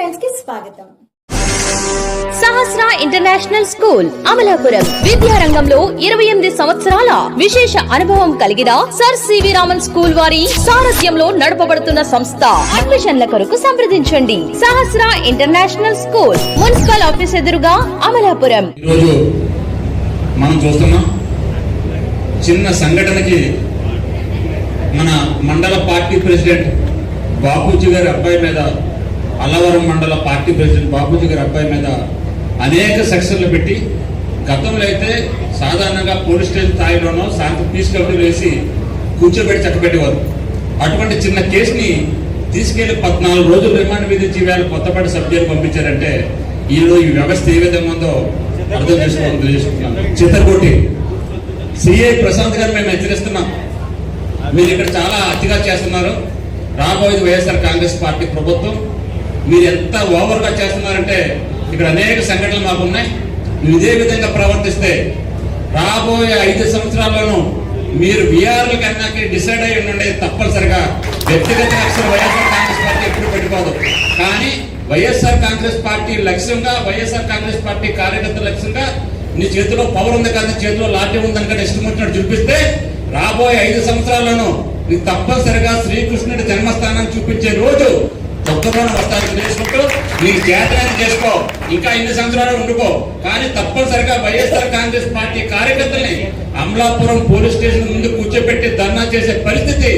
టైమ్స్కి స్వాగతం. Sahasra international school Amalapuram. విద్యారంగంలో ఇరవై ఎనిమిది సంవత్సరాల విశేష అనుభవం కలిగిన సర్ సివి రామన్ స్కూల్ వారి సారథ్యంలో నడపబడుతున్న సంస్థ. అడ్మిషన్ల కొరకు సంప్రదించండి. Sahasra international school municipal office ఎదురుగా అమలాపురం. ఈరోజు మనం చూస్తున్నాం చిన్న సంఘటనకి మన మండల పార్టీ ప్రెసిడెంట్ బాపూజీ గారి అబ్బాయి మీద అల్లవరం మండల పార్టీ ప్రెసిడెంట్ బాపూజీ గారి అబ్బాయి మీద అనేక సెక్షన్లు పెట్టి గతంలో అయితే సాధారణంగా పోలీస్ స్టేషన్ స్థాయిలోనో శాంతి పీస్ కమిటీ వేసి కూర్చోబెట్టి చక్కబెట్టేవారు. అటువంటి చిన్న కేసుని తీసుకెళ్ళి పద్నాలుగు రోజులు రిమాండ్ విధించి వేళ కొత్తపాటి సభ్యులు పంపించారంటే ఈరోజు ఈ వ్యవస్థ ఏ విధంగా ఉందో అర్థం చేసుకోవాలని చిత్రకోటి సిఐ ప్రశాంత్ గారు మేము హెచ్చరిస్తున్నాం. మీరు ఇక్కడ చాలా అతిగా చేస్తున్నారు. రాబోయేది వైఎస్ఆర్ కాంగ్రెస్ పార్టీ ప్రభుత్వం. మీరు ఎంత ఓవర్గా చేస్తున్నారంటే ఇక్కడ అనేక సంఘటనలు మాకు ఉన్నాయి మీరు ఇదే విధంగా ప్రవర్తిస్తే రాబోయే ఐదు సంవత్సరాల్లోనూ మీరు వీఆర్ల కన్నా డిసైడ్ అయ్యి ఉండే తప్పనిసరిగా వ్యక్తిగత లక్ష్యం వైఎస్ఆర్ కాంగ్రెస్ పార్టీ ఎప్పుడు పెట్టుకోదు. కానీ వైఎస్ఆర్ కాంగ్రెస్ పార్టీ లక్ష్యంగా వైఎస్ఆర్ కాంగ్రెస్ పార్టీ కార్యకర్త లక్ష్యంగా నీ చేతిలో పవర్ ఉంది కానీ చేతిలో లాఠీ ఉంది అనుకంటే ఇష్టం వచ్చినట్టు చూపిస్తే రాబోయే ఐదు సంవత్సరాల్లోనూ నీకు తప్పనిసరిగా శ్రీకృష్ణుడి జన్మస్థానం చూపించే రోజు తొక్కలోనే వస్తానికి చేసుకుంటూ నీకు చేతనని చేసుకో. ఇంకా ఎన్ని సంవత్సరాలు ఉండుకో. కానీ తప్పనిసరిగా వైఎస్ఆర్ కాంగ్రెస్ పార్టీ కార్యకర్తల్ని అమలాపురం పోలీస్ స్టేషన్ ముందు కూర్చోబెట్టి ధర్నా చేసే పరిస్థితి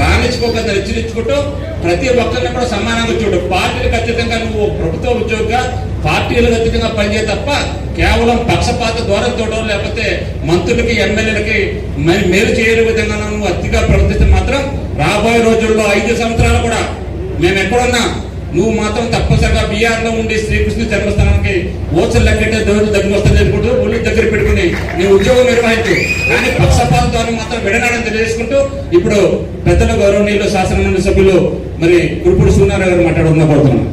రాణించుకోకుండా హెచ్చరించుకుంటూ ప్రతి ఒక్కరిని కూడా సమానంగా చూడు. పార్టీలకు ఖచ్చితంగా నువ్వు ప్రభుత్వ ఉద్యోగిగా పార్టీలకు ఖచ్చితంగా పనిచేయ తప్ప కేవలం పక్షపాత ద్వారా చూడడం లేకపోతే మంత్రులకి ఎమ్మెల్యేలకి మరి మేలు చేయని విధంగా నువ్వు అతిగా ప్రవర్తిస్తే మాత్రం రాబోయే రోజుల్లో ఐదు సంవత్సరాలు మేము ఎక్కడున్నా నువ్వు మాత్రం తప్పనిసరిగా బీఆర్లో ఉండి శ్రీకృష్ణ జన్మస్థానానికి ఓచలు లెక్కెట్టే దేవుడు దగ్గర వస్తుంది అనుకుంటూ ఒళ్ళు దగ్గర పెట్టుకుని నీ ఉద్యోగం నిర్వహించు. కానీ పక్షపాత ద్వారా మాత్రం విడనాడని తెలియజేసుకుంటూ ఇప్పుడు పెద్దల గౌరవనీయులు శాసనమండలి సభ్యులు మరి కురుపుడు సూర్యారావు గారు మాట్లాడుతున్నా పడుతున్నాను